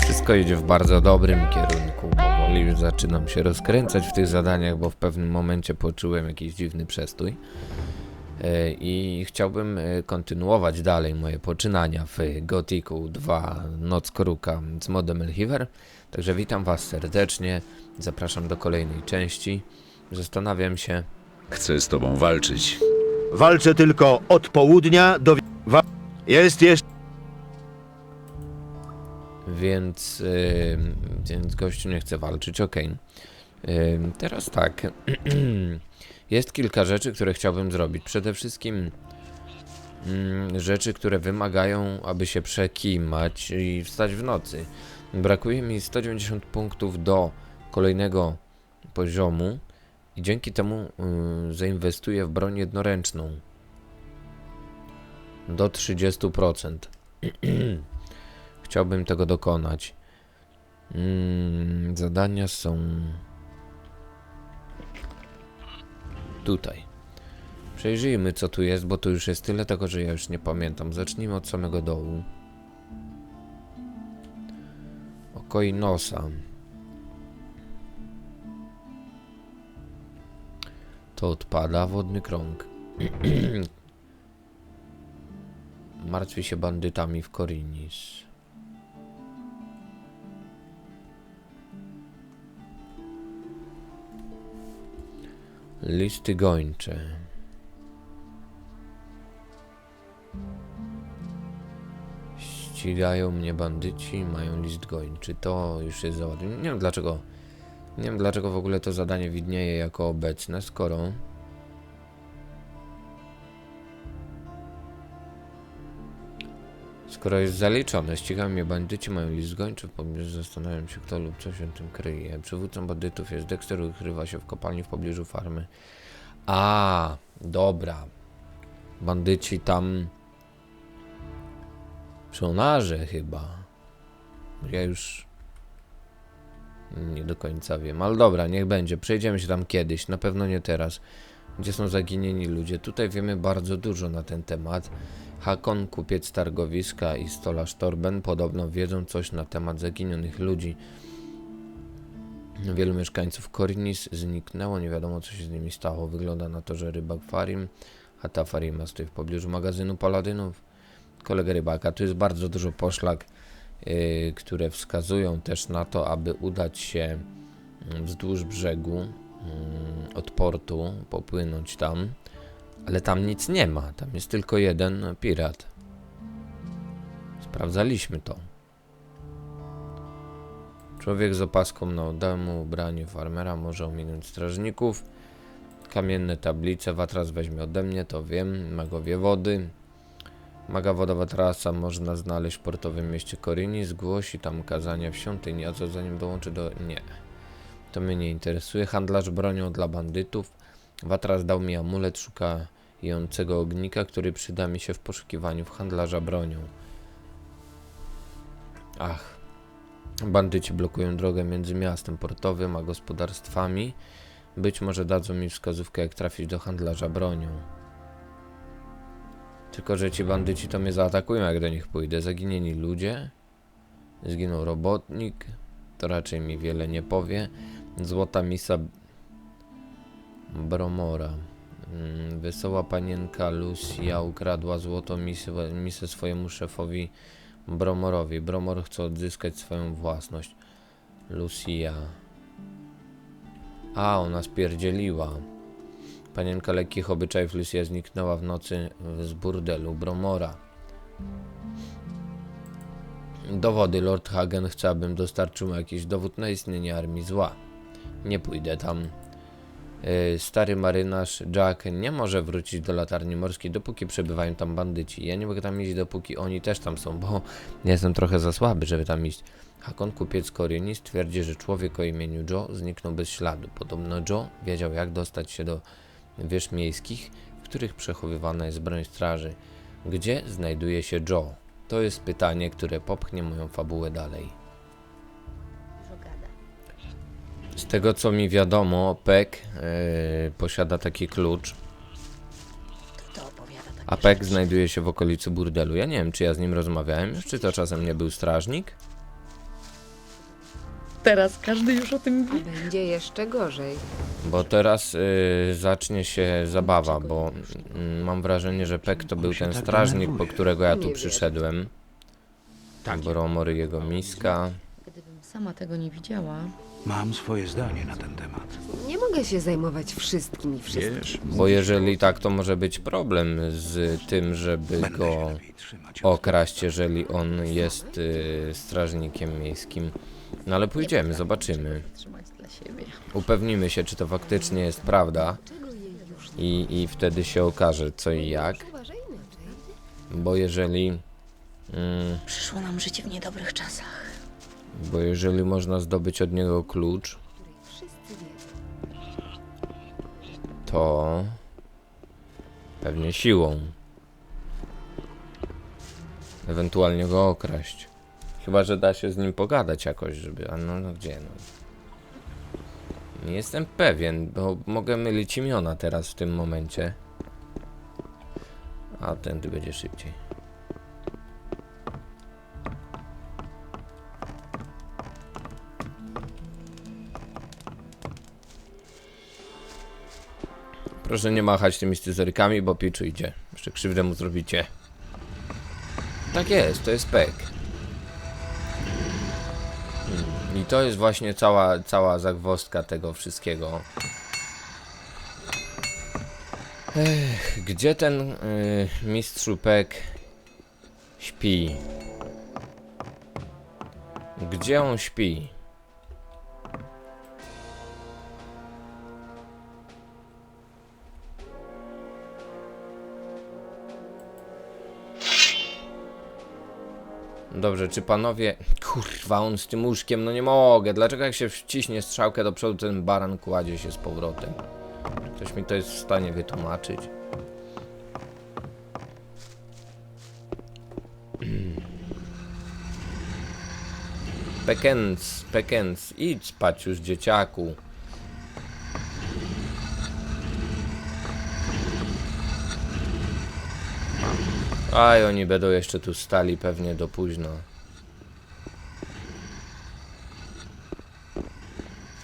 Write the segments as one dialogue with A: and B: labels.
A: Wszystko idzie w bardzo dobrym kierunku. Powoli już zaczynam się rozkręcać w tych zadaniach, bo w pewnym momencie poczułem jakiś dziwny przestój. E, I chciałbym e, kontynuować dalej moje poczynania w Gothicu 2 Noc Koruka z modem Elhiver. Także witam Was serdecznie, zapraszam do kolejnej części. Zastanawiam się,
B: Chcę z tobą walczyć.
C: Walczę tylko od południa do... wi- Wa- jest jeszcze...
A: Więc, yy, więc gościu nie chce walczyć, okej. Yy, teraz tak. Jest kilka rzeczy, które chciałbym zrobić. Przede wszystkim mm, rzeczy, które wymagają, aby się przekimać i wstać w nocy. Brakuje mi 190 punktów do kolejnego poziomu i dzięki temu yy, zainwestuję w broń jednoręczną. Do 30%. Chciałbym tego dokonać. Mm, zadania są tutaj. Przejrzyjmy co tu jest, bo tu już jest tyle tego, że ja już nie pamiętam. Zacznijmy od samego dołu. Oko i nosa. To odpada wodny krąg. Martwi się bandytami w Korinis. Listy gończe. Ścigają mnie bandyci, mają list gończy. To już jest załatwione. Nie wiem dlaczego. Nie wiem dlaczego w ogóle to zadanie widnieje jako obecne, skoro Skoro jest zaliczone, ścigają mnie bandyci, mają list gończy, pobliżu zastanawiam się kto lub co się tym kryje. Przywódcą bandytów jest Dexter, ukrywa się w kopalni w pobliżu farmy. A, dobra. Bandyci tam... Żołnarze chyba. Ja już... Nie do końca wiem, ale dobra, niech będzie. Przejdziemy się tam kiedyś, na pewno nie teraz. Gdzie są zaginieni ludzie? Tutaj wiemy bardzo dużo na ten temat. Hakon, kupiec targowiska i stolarz Torben podobno wiedzą coś na temat zaginionych ludzi. Wielu mieszkańców Korinis zniknęło, nie wiadomo co się z nimi stało. Wygląda na to, że rybak Farim, a ta Farima stoi w pobliżu magazynu Paladynów. Kolega rybaka, tu jest bardzo dużo poszlak, które wskazują też na to, aby udać się mm, wzdłuż brzegu mm, od portu, popłynąć tam. Ale tam nic nie ma, tam jest tylko jeden pirat. Sprawdzaliśmy to. Człowiek z opaską na oddemu ubraniu farmera może ominąć strażników. Kamienne tablice Watras weźmie ode mnie, to wiem. Magowie wody. Maga wodowa trasa można znaleźć w portowym mieście Korini. Zgłosi tam kazania w świątyni, a co zanim dołączy do... Nie. To mnie nie interesuje. Handlarz bronią dla bandytów. Watras dał mi amulet szukającego ognika, który przyda mi się w poszukiwaniu w handlarza bronią. Ach. Bandyci blokują drogę między miastem portowym a gospodarstwami. Być może dadzą mi wskazówkę, jak trafić do handlarza bronią. Tylko, że ci bandyci to mnie zaatakują, jak do nich pójdę. Zaginieni ludzie. Zginął robotnik. To raczej mi wiele nie powie. Złota misa Bromora. Mm, Wesoła panienka Lucia ukradła złotą misę, misę swojemu szefowi Bromorowi. Bromor chce odzyskać swoją własność. Lucia. A, ona spierdzieliła. Panienka lekkich obyczajów Lucia zniknęła w nocy z burdelu Bromora. Dowody. Lord Hagen chce, abym dostarczył jakiś dowód na istnienie armii zła. Nie pójdę tam. Yy, Stary marynarz Jack nie może wrócić do latarni morskiej, dopóki przebywają tam bandyci. Ja nie mogę tam iść, dopóki oni też tam są, bo jestem trochę za słaby, żeby tam iść. Hakon kupiec Korionis twierdzi, że człowiek o imieniu Joe zniknął bez śladu. Podobno Joe wiedział, jak dostać się do wież miejskich, w których przechowywana jest broń straży. Gdzie znajduje się Joe? To jest pytanie, które popchnie moją fabułę dalej. Z tego co mi wiadomo, Peck yy, posiada taki klucz. A Peck znajduje się w okolicy burdelu. Ja nie wiem, czy ja z nim rozmawiałem już, czy to czasem nie był strażnik?
D: Teraz każdy już o tym wie.
E: Będzie jeszcze gorzej.
A: Bo teraz y, zacznie się zabawa, bo mm, mam wrażenie, że Peck to był ten strażnik, po którego ja tu przyszedłem.
F: Tak,
A: Bromory jego miska.
D: Gdybym sama tego nie widziała.
F: mam swoje zdanie na ten temat.
E: Nie mogę się zajmować wszystkim i wszystkim.
F: Wiesz,
A: Bo jeżeli tak, to może być problem z tym, żeby
F: będę
A: go
F: się lepiej trzymać.
A: okraść, jeżeli on jest y, strażnikiem miejskim. No ale pójdziemy, zobaczymy. Upewnimy się, czy to faktycznie jest prawda. I, I wtedy się okaże co i jak. Bo jeżeli. Mm,
D: Przyszło nam życie w niedobrych czasach.
A: bo jeżeli można zdobyć od niego klucz, to. pewnie siłą. Ewentualnie go okraść. Chyba, że da się z nim pogadać jakoś, żeby. A no, no gdzie no? Nie jestem pewien, bo mogę mylić imiona teraz w tym momencie. A tędy będzie szybciej. Proszę nie machać tymi scyzorykami, bo Piczu idzie. Jeszcze krzywdę mu zrobicie. Tak jest, to jest pek. To jest właśnie cała, cała zagwozdka tego wszystkiego. Ech, gdzie ten y, mistrzu Pek śpi? Gdzie on śpi? Dobrze, czy panowie... Kurwa, on z tym łóżkiem, no nie mogę. Dlaczego jak się wciśnie strzałkę do przodu, ten baran kładzie się z powrotem? Ktoś mi to jest w stanie wytłumaczyć? Pekens, Pekens, idź spać już dzieciaku. Aj, oni będą jeszcze tu stali pewnie do późna.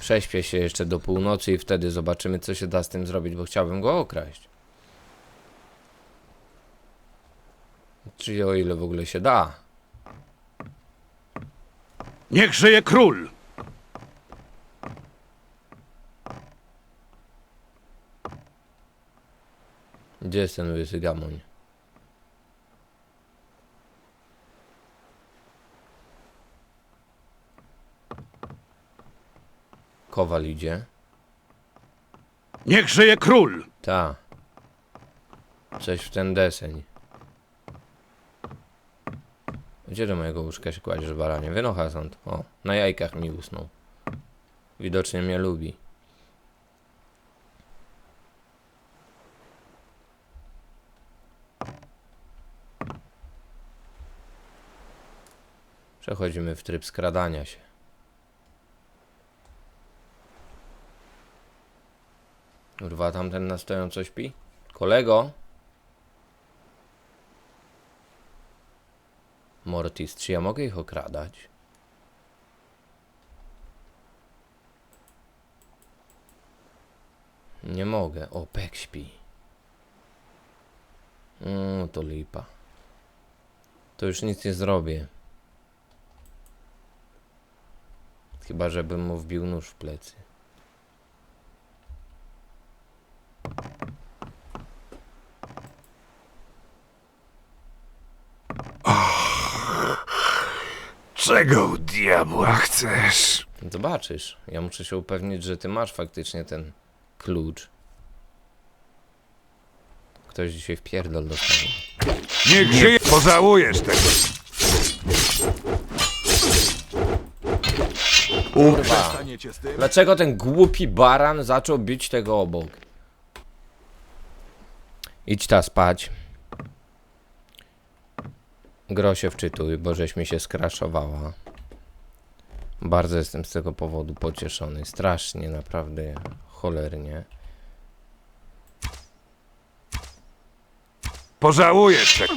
A: Prześpię się jeszcze do północy i wtedy zobaczymy, co się da z tym zrobić, bo chciałbym go okraść. Czyli o ile w ogóle się da.
F: Niech żyje król!
A: Gdzie jest ten łysy gamoń? Kowal idzie.
F: Niech żyje król!
A: Ta. Coś w ten deseń. Gdzie do mojego łóżka się kładziesz, baranie? Wynocha stąd. O, na jajkach mi usnął. Widocznie mnie lubi. Przechodzimy w tryb skradania się. Kurwa, tamten na stojąco śpi? Kolego? Mortis, czy ja mogę ich okradać? Nie mogę. O, Pek śpi. Mm, to lipa. To już nic nie zrobię. Chyba, żebym mu wbił nóż w plecy.
F: Czego u diabła chcesz?
A: Zobaczysz. Ja muszę się upewnić, że ty masz faktycznie ten klucz. Ktoś dzisiaj w pierdol dostanie.
F: Niech żyje! Pożałujesz tego!
A: Kurwa! Dlaczego ten głupi baran zaczął bić tego obok? Idź ta spać. Gro się wczytuj, bo żeś mi się skraszowała. Bardzo jestem z tego powodu pocieszony. Strasznie, naprawdę, cholernie.
F: Pożałujesz tego.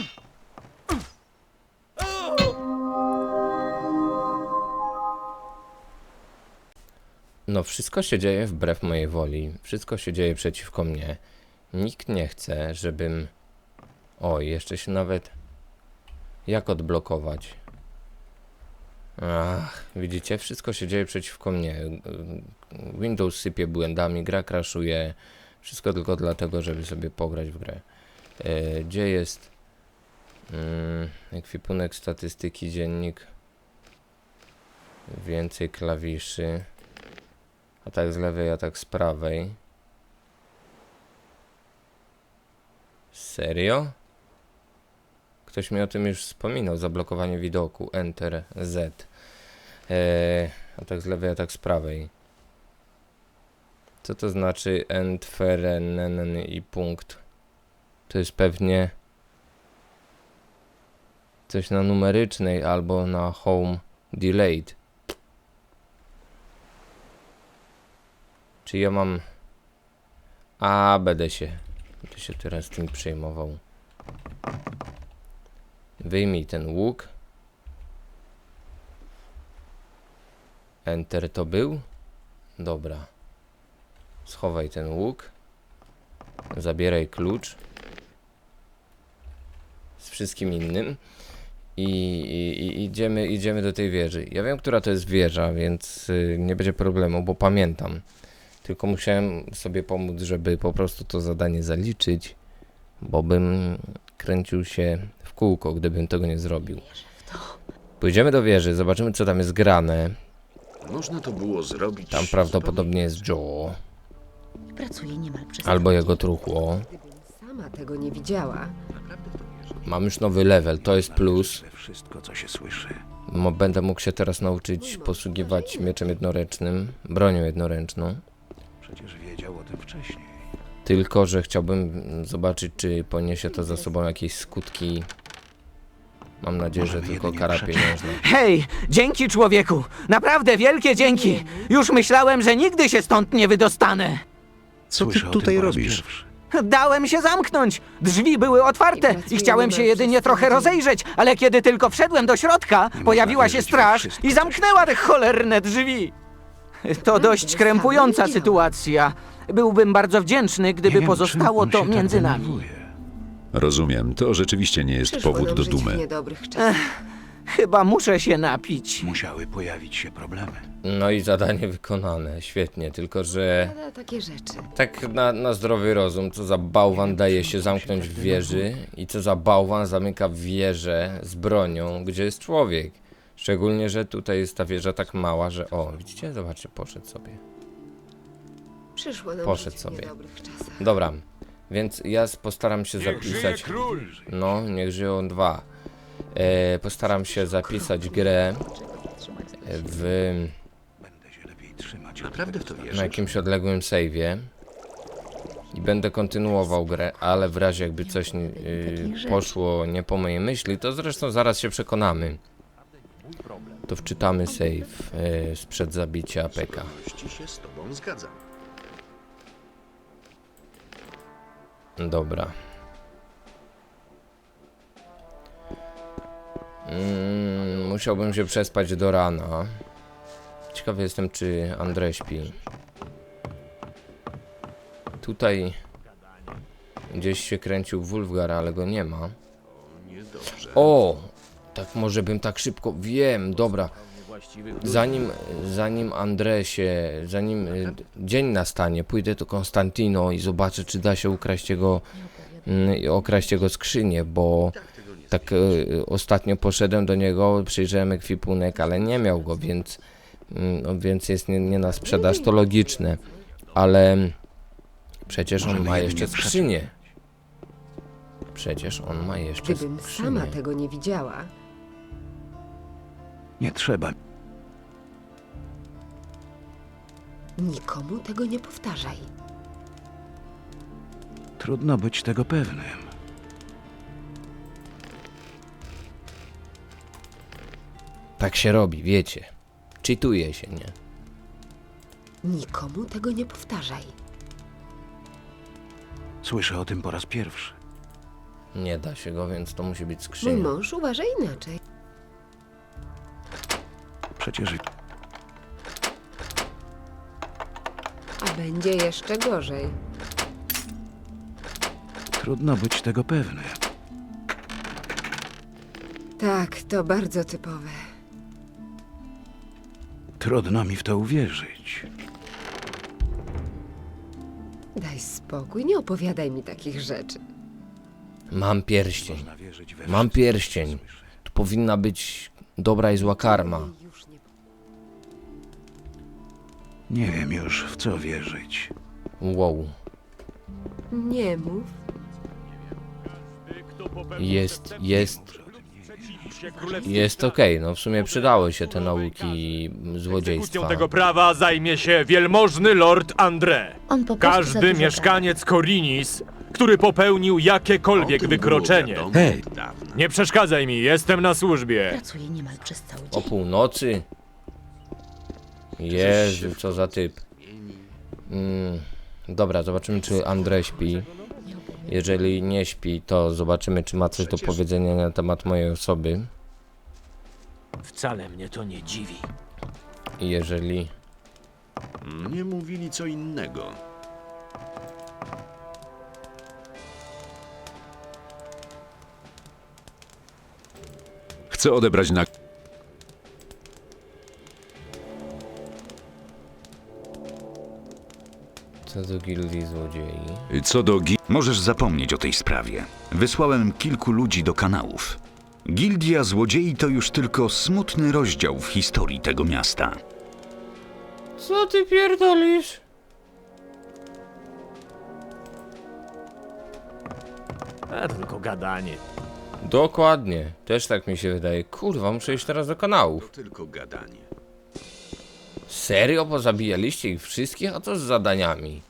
A: No, wszystko się dzieje wbrew mojej woli. Wszystko się dzieje przeciwko mnie. Nikt nie chce, żebym. O, jeszcze się nawet. Jak odblokować? Ach, widzicie, wszystko się dzieje przeciwko mnie. Windows sypie błędami, gra crashuje. Wszystko tylko dlatego, żeby sobie pograć w grę. E, gdzie jest mm, ekwipunek statystyki, dziennik? Więcej klawiszy. Atak z lewej, atak z prawej. Serio? Ktoś mi o tym już wspominał. Zablokowanie widoku. Enter Z. Eee, atak z lewej, atak z prawej. Co to znaczy entferenen i punkt? To jest pewnie coś na numerycznej albo na home delayed. Czy ja mam... A, będę się... Będę się teraz tym przejmował. Wyjmij ten łuk. Enter to był? Dobra. Schowaj ten łuk. Zabieraj klucz. Z wszystkim innym. I, i, idziemy, idziemy do tej wieży. Ja wiem, która to jest wieża, więc y, nie będzie problemu, bo pamiętam. Tylko musiałem sobie pomóc, żeby po prostu to zadanie zaliczyć, bo bym kręcił się w kółko, gdybym tego nie zrobił. Pójdziemy do wieży, zobaczymy co tam jest grane.
B: Można to było zrobić.
A: Tam prawdopodobnie jest Joe,
D: Pracuję niemal przez
A: albo jego truchło.
E: Gdybym sama tego nie widziała,
A: Mam już nowy level, to jest plus.
F: Wszystko, co się słyszy.
A: Mo- Będę mógł się teraz nauczyć posługiwać mieczem jednoręcznym, bronią jednoręczną.
F: Przecież wiedział o tym wcześniej.
A: Tylko, że chciałbym zobaczyć, czy poniesie to za sobą jakieś skutki. Mam nadzieję, że tylko kara pieniężna.
G: Hej, dzięki człowieku! Naprawdę wielkie dzięki! Już myślałem, że nigdy się stąd nie wydostanę.
C: Co ty
F: Słyszę o
C: tutaj
F: tym po raz
C: robisz?
F: pierwszy.
G: Dałem się zamknąć. Drzwi były otwarte
E: I
G: chciałem się jedynie trochę rozejrzeć, ale kiedy tylko wszedłem do środka, pojawiła się
F: wierzyć we
G: straż
F: wszystko,
G: i
F: co się
G: zamknęła te cholerne drzwi. To dość krępująca sytuacja. Byłbym bardzo wdzięczny, gdyby
F: wiem,
G: pozostało to
F: się
G: między
F: tak
G: nami.
B: Rozumiem, to rzeczywiście nie jest
E: przyszło
B: powód
E: nam
B: do
E: żyć w
B: dumy.
E: niedobrych czasach.
G: Chyba muszę się napić.
F: Musiały pojawić się problemy.
A: No i zadanie wykonane, świetnie, tylko że
E: Ale takie rzeczy.
A: tak na, na zdrowy rozum, co za bałwan daje się zamknąć w wieży i co za bałwan zamyka wieżę z bronią, gdzie jest człowiek. Szczególnie, że tutaj jest ta wieża tak mała, że o, widzicie, zobaczcie, poszedł sobie.
E: Przyszło nam
A: Poszedł
E: żyć w
A: sobie.
E: niedobrych czasach.
A: Dobra, więc ja s- postaram się
F: Niech żyje
A: zapisać.
F: król!
A: No, niech żyją dwa. E, postaram się zapisać grę w
F: Będę się lepiej trzymać.
B: Naprawdę w to
A: na
B: wierzysz?
A: jakimś odległym save'ie i będę kontynuował grę, ale w razie jakby coś nie- y, poszło nie po mojej myśli, to zresztą zaraz się przekonamy. To wczytamy save y, sprzed zabicia.
B: Ci się z tobą zgadzam.
A: Dobra. Mm, musiałbym się przespać do rana. Ciekawy jestem, czy Andrzej śpi. Tutaj gdzieś się kręcił Wulfgar, ale go nie ma. O! Tak może bym tak szybko. Wiem, dobra. Zanim, zanim Andresie, zanim y, dzień nastanie, pójdę do Konstantino i zobaczę, czy da się ukraść jego, i okraść jego skrzynię, bo tak y, ostatnio poszedłem do niego, przyjrzałem ekwipunek, ale nie miał go, więc, mm, no, więc jest nie, nie na sprzedaż, to logiczne. Ale przecież on ma jeszcze skrzynię. Przecież on ma jeszcze
E: Gdybym
A: skrzynię.
E: sama tego nie widziała,
F: Nie trzeba.
E: nikomu tego nie powtarzaj.
F: Trudno być tego pewnym.
A: Tak się robi, wiecie. Czytuje się, nie?
E: Nikomu tego nie powtarzaj.
F: Słyszę o tym po raz pierwszy.
A: Nie da się go, więc to musi być
E: Mój
A: skrzynia.
E: mąż uważa inaczej.
F: Przecież
E: A będzie jeszcze gorzej.
F: trudno być tego pewny.
E: Tak, to bardzo typowe.
F: Trudno mi w to uwierzyć.
E: Daj spokój, nie opowiadaj mi takich rzeczy.
A: Mam pierścień.
F: Można wierzyć we
A: Mam
F: wszystko, co
A: pierścień.
F: słyszę.
A: Tu powinna być dobra i zła karma.
E: Nie.
F: Wiem już w co wierzyć.
A: Wow.
E: Nie mów.
A: Jest, jest. Jest okej, no w sumie przydały się te nauki
H: Egzekucją
A: złodziejstwa.
H: tego prawa zajmie się wielmożny Lord André.
D: On po prostu za
H: Każdy mieszkaniec Korinis, który popełnił jakiekolwiek wykroczenie.
F: Hej!
H: Nie przeszkadzaj mi, jestem na służbie.
D: Pracuje niemal przez cały
A: O
D: dzień.
A: północy? Jezu, co za typ. Mm, dobra, zobaczymy czy Andrzej śpi. Jeżeli nie śpi, to zobaczymy czy ma coś do powiedzenia na temat mojej osoby.
G: Wcale mnie to nie dziwi.
A: I jeżeli...
B: Mnie mówili co innego. Chcę odebrać na...
A: Co do gildii złodziei?
I: Co do gi... Możesz zapomnieć o tej sprawie. Wysłałem kilku ludzi do kanałów. Gildia Złodziei to już tylko smutny rozdział w historii tego miasta.
A: Co ty pierdolisz?
H: A to tylko gadanie.
A: Dokładnie, też tak mi się wydaje. Kurwa, muszę iść teraz do kanałów.
B: Tylko gadanie.
A: Serio? Pozabijaliście ich wszystkich? A co z zadaniami?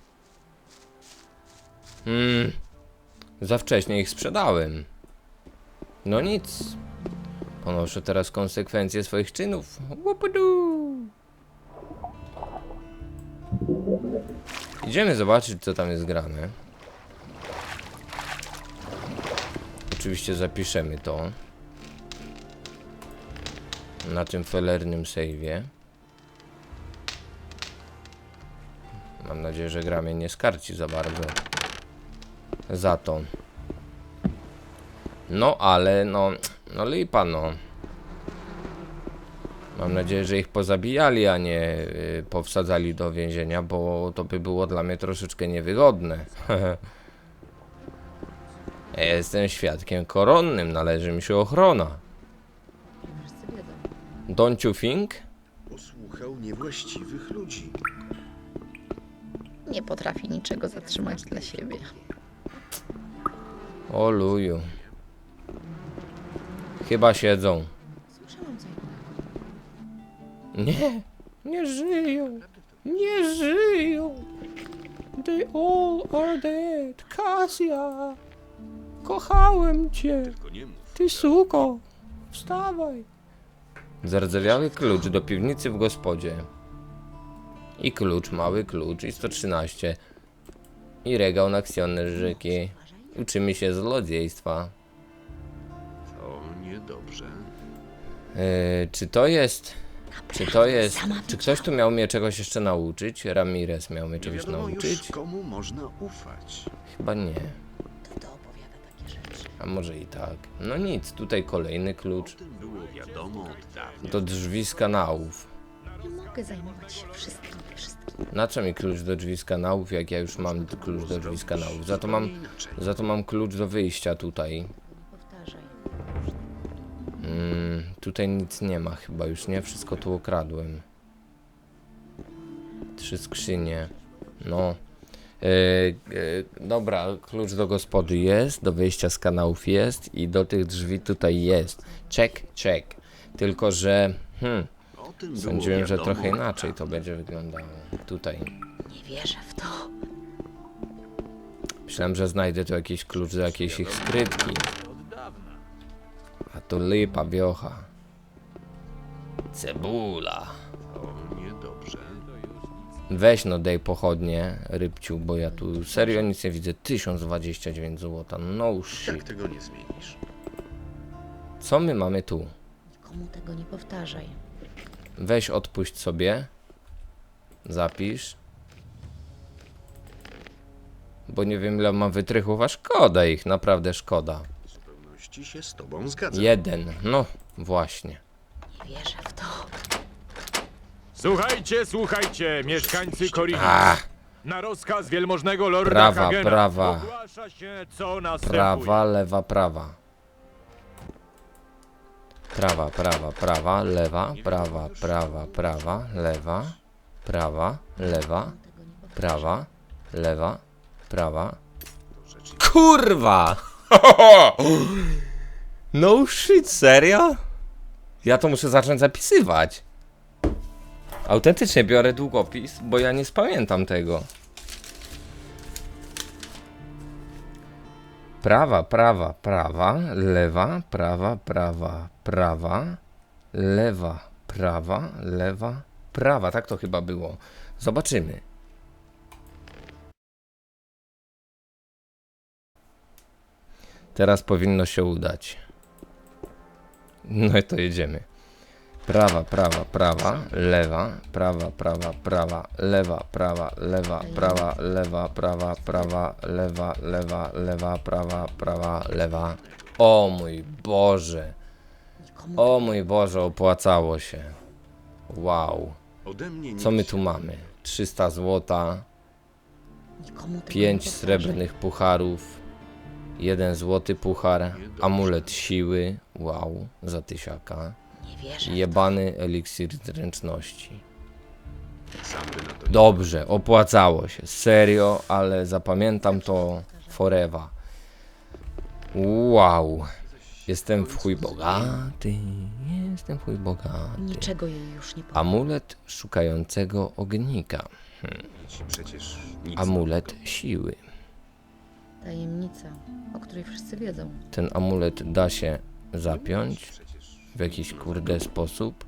A: Hmm. Za wcześnie ich sprzedałem. No nic. Ponoszę teraz konsekwencje swoich czynów. Łupudu. Idziemy zobaczyć, co tam jest grane. Oczywiście zapiszemy to. Na tym felernym save'ie. Mam nadzieję, że gra mnie nie skarci za bardzo. Za to. No, ale no, no lipa no. Mam nadzieję, że ich pozabijali, a nie y, powsadzali do więzienia, bo to by było dla mnie troszeczkę niewygodne. Ja Jestem świadkiem koronnym, należy mi się ochrona.
D: Wszyscy wiedzą.
A: Don't you think?
B: Posłuchał niewłaściwych ludzi.
D: Nie potrafi niczego zatrzymać dla siebie.
A: O luju. Chyba siedzą.
D: Słyszałam co innego.
A: Nie, nie żyją. Nie żyją. They all are dead. Kasia. Kochałem cię.
B: Tylko nie mów.
A: Ty suko. Wstawaj. Zardzewiały klucz do piwnicy w gospodzie. I klucz, mały klucz i 113. I regał na ksjonerzyki. Uczymy się złodziejstwa.
B: To niedobrze.
A: Yy, czy to jest... Czy to jest... Czy ktoś tu miał mnie czegoś jeszcze nauczyć? Ramirez miał mnie
B: Nie
A: czegoś nauczyć?
B: komu można ufać.
A: Chyba nie. A może i tak. No nic, tutaj kolejny klucz do drzwi z kanałów.
D: Nie mogę zajmować się wszystkim i wszystkim.
A: Na co mi klucz do drzwi z kanałów, jak ja już mam klucz do drzwi z kanałów? Za to mam, za to mam klucz do wyjścia tutaj.
D: Powtarzaj.
A: Mm, tutaj nic nie ma chyba już, nie? Wszystko tu okradłem. Trzy skrzynie. No. E, e, dobra, klucz do gospody jest, do wyjścia z kanałów jest i do tych drzwi tutaj jest. Check, check. Tylko, że... Hmm,
B: O tym było
A: sądziłem, że trochę inaczej to będzie wyglądało. Tutaj.
D: Nie wierzę w to.
A: Myślałem, że znajdę tu jakiś klucz do jakiejś ich skrytki. A to lipa wiocha. Cebula. Weź no dej pochodnie, rybciu, bo ja tu serio nic nie widzę. 1029 zł. No
B: Jak
A: shit.
B: tego nie zmienisz?
A: Co my mamy tu?
D: Nikomu tego nie powtarzaj.
A: Weź odpuść sobie. Zapisz. Bo nie wiem ile mam wytrychów, a szkoda ich, naprawdę szkoda.
B: W zupełności się z tobą zgadzam.
A: Jeden, no właśnie.
D: Nie wierzę w to.
H: Słuchajcie, słuchajcie, mieszkańcy Korinis.
A: Ach,
H: Na rozkaz wielmożnego lorda
A: Prawa,
H: Hagena
A: prawa.
H: ogłasza się, co następuje.
A: prawa, lewa, prawa. Prawa, prawa, prawa, lewa, prawa, prawa, prawa, lewa, prawa, lewa, prawa, lewa, prawa. Kurwa! No shit, serio? Ja to muszę zacząć zapisywać. Autentycznie biorę długopis, bo ja nie spamiętam tego. Prawa, prawa, prawa, lewa, prawa, prawa, prawa, lewa, prawa, lewa, prawa. Tak to chyba było. Zobaczymy. Teraz powinno się udać. No i to jedziemy. Prawa, prawa, prawa, lewa, prawa, prawa, prawa, lewa, prawa, lewa, prawa, lewa, prawa, prawa, lewa, lewa, lewa, prawa, prawa, lewa. O mój Boże. O mój Boże, opłacało się. Wow.
B: Ode mnie nie
A: Co my tu mamy? 300 złota,
D: nikomu tego
A: 5
D: nie powtarzaj.
A: srebrnych pucharów, 1 złoty puchar, amulet siły, wow, za tysiaka.
D: Nie wierzę.
A: Jebany eliksir zręczności.
B: Sam by na to nie
A: Dobrze, opłacało się. Serio, ale zapamiętam to forever. Wow. Jestem w chuj bogaty. Jestem w chuj bogaty.
D: Niczego jej już nie powiem.
A: Amulet szukającego ognika.
B: ci przecież nic
A: Amulet siły.
D: Tajemnica, o której wszyscy wiedzą.
A: Ten amulet da się zapiąć w jakiś kurde sposób.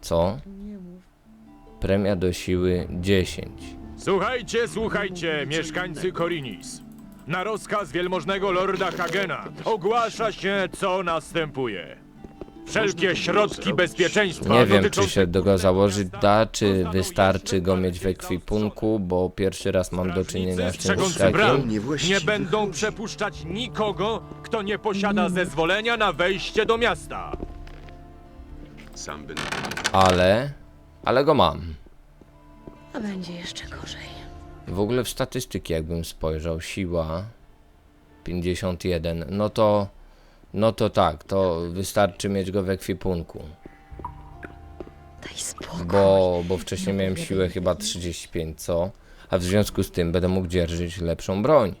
A: Co? Premia do siły 10.
H: Słuchajcie, słuchajcie, mieszkańcy Korinis. Na rozkaz wielmożnego lorda Hagena ogłasza się, co następuje. Wszelkie środki bezpieczeństwa
A: Nie wiem, czy się do go założyć da, czy wystarczy go mieć w ekwipunku, bo pierwszy raz mam do czynienia z czymś
H: strzegący bram
A: takim.
H: Nie będą przepuszczać nikogo, kto nie posiada zezwolenia na wejście do miasta.
B: Sam by na to nie
A: Ale, ale go mam.
D: A będzie jeszcze gorzej.
A: W ogóle w statystyki jakbym spojrzał, siła 51, no to, no to tak, to wystarczy mieć go w ekwipunku,
D: Daj spokój.
A: bo, bo wcześniej miałem siłę chyba 35, co? A w związku z tym będę mógł dzierżyć lepszą broń.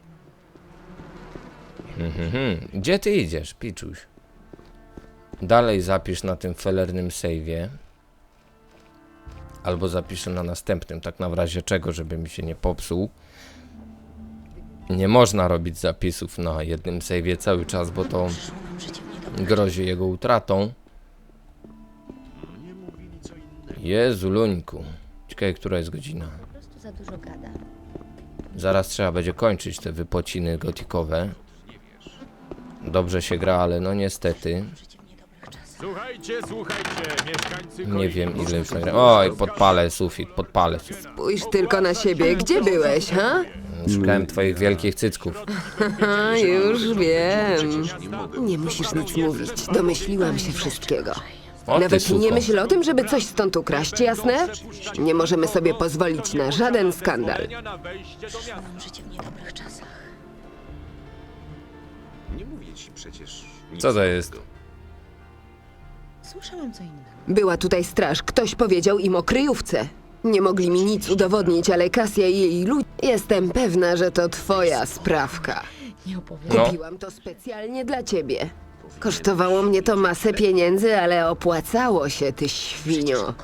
A: Mhm, mhm. Gdzie ty idziesz, Piczuś? Dalej zapisz na tym felernym save'ie. Albo zapiszę na następnym, tak na razie czego, żeby mi się nie popsuł. Nie można robić zapisów na jednym save'ie cały czas, bo to grozi jego utratą. Jezu, luńku. Ciekawe, która jest godzina. Zaraz trzeba będzie kończyć te wypociny gotikowe. Dobrze się gra, ale no niestety.
H: Słuchajcie, słuchajcie, mieszkańcy
A: Nie wiem ile już nagrałem. Oj, podpalę sufit, podpalę sufit.
E: Spójrz tylko na siebie. Gdzie byłeś, ha?
A: Szukałem twoich wielkich cycków.
E: A, już wiem.
B: Nie
E: musisz nic mówić. Domyśliłam się wszystkiego.
A: O ty
E: Nawet nie
A: suko.
E: myśl o tym, żeby coś stąd ukraść, jasne? Nie możemy sobie pozwolić na żaden skandal.
H: Na wejście do miasta.
D: Życie w niedobrych czasach.
B: Nie mówię ci przecież nic
A: Co to jest?
B: złego.
D: Słyszałam co innego.
E: Była tutaj straż. Ktoś powiedział im o kryjówce. Nie mogli mi nic udowodnić, ale Kasia i jej ludzie... Jestem pewna, że to twoja sprawka.
D: Nie opowiadaj.
A: No.
E: Kupiłam to specjalnie dla ciebie. Kosztowało mnie to masę pieniędzy, ale opłacało się, ty świnio.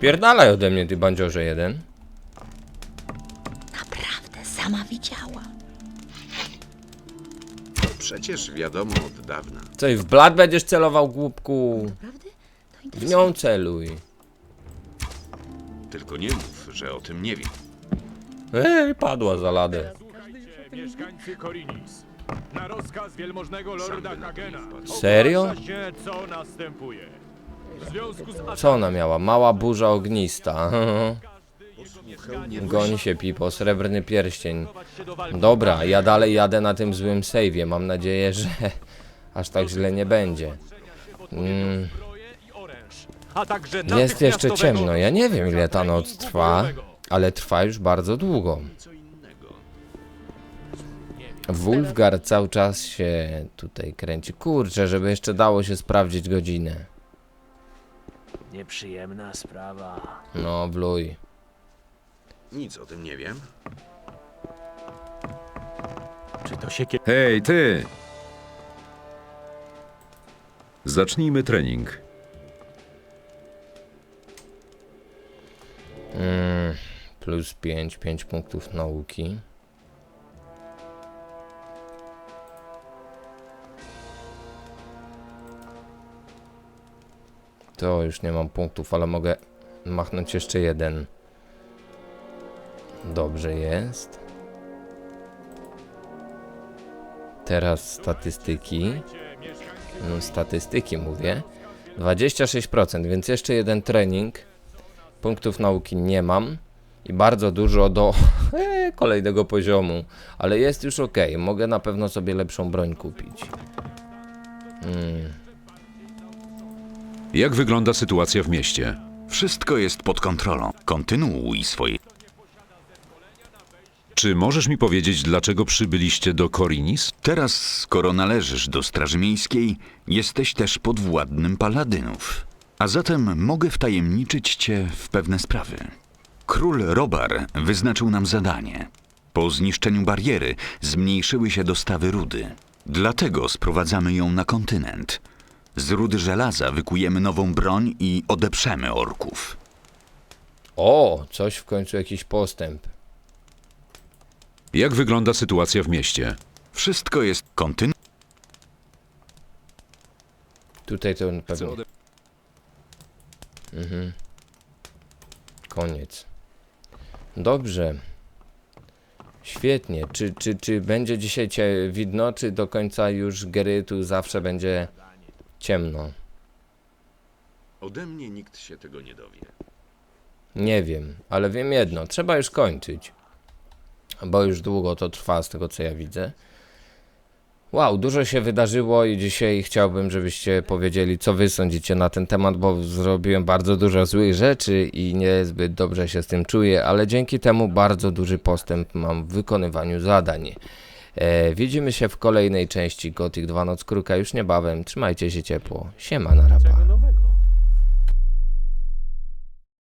A: Pierdalaj ode mnie, ty bandziorze jeden.
D: Naprawdę, sama widziała.
B: Przecież wiadomo od dawna.
A: Co i w blat będziesz celował, głupku?
D: To
A: W nią celuj.
B: Tylko nie mów, że o tym nie wiem.
A: Ej, padła za ladę.
H: Słuchajcie, mieszkańcy Korinis. Na rozkaz wielmożnego lorda Hagena.
A: Serio?
H: ogłasza się, co następuje. W związku z
A: Co ona miała? Mała burza ognista. Goni się Pipo, srebrny pierścień. Dobra, ja dalej jadę na tym złym save'ie. Mam nadzieję, że aż tak źle nie będzie. Mm, jest jeszcze ciemno. Ja nie wiem ile ta noc trwa, ale trwa już bardzo długo. Wulfgar cały czas się tutaj kręci. Kurczę, żeby jeszcze dało się sprawdzić godzinę.
G: Nieprzyjemna sprawa.
A: No, bluj.
B: Nic o tym nie wiem.
H: Czy to się kiedy...
J: Hej, ty! Zacznijmy trening.
A: Mm, plus 5, 5 punktów nauki. To już nie mam punktów, ale mogę machnąć jeszcze jeden. Dobrze jest. Teraz statystyki. No, statystyki mówię. 26%, więc jeszcze jeden trening. Punktów nauki nie mam i bardzo dużo do e, kolejnego poziomu, ale jest już ok. Mogę na pewno sobie lepszą broń kupić. Mm.
J: Jak wygląda sytuacja w mieście?
I: Wszystko jest pod kontrolą. Kontynuuj swoje.
J: Czy możesz mi powiedzieć, dlaczego przybyliście do Korinis?
I: Teraz, skoro należysz do Straży Miejskiej, jesteś też podwładnym paladynów. A zatem mogę wtajemniczyć cię w pewne sprawy. Król Robar wyznaczył nam zadanie. Po zniszczeniu bariery zmniejszyły się dostawy rudy. Dlatego sprowadzamy ją na kontynent. Z rudy żelaza wykujemy nową broń i odeprzemy orków.
A: O, coś w końcu jakiś postęp.
J: Jak wygląda sytuacja w mieście?
I: Wszystko jest kontynu...
A: Tutaj to pewnie. Mhm. Koniec. Dobrze. Świetnie. Czy, czy, czy będzie dzisiaj cię widno, czy do końca już gry tu zawsze będzie ciemno?
B: Ode mnie nikt się tego nie dowie.
A: Nie wiem, ale wiem jedno. Trzeba już kończyć. Bo już długo to trwa z tego co ja widzę. Wow, dużo się wydarzyło i dzisiaj chciałbym, żebyście powiedzieli, co wy sądzicie na ten temat, bo zrobiłem bardzo dużo złych rzeczy i niezbyt dobrze się z tym czuję, ale dzięki temu bardzo duży postęp mam w wykonywaniu zadań. E, widzimy się w kolejnej części Gothic 2 Noc Kruka już niebawem. Trzymajcie się ciepło. Siema na rapa.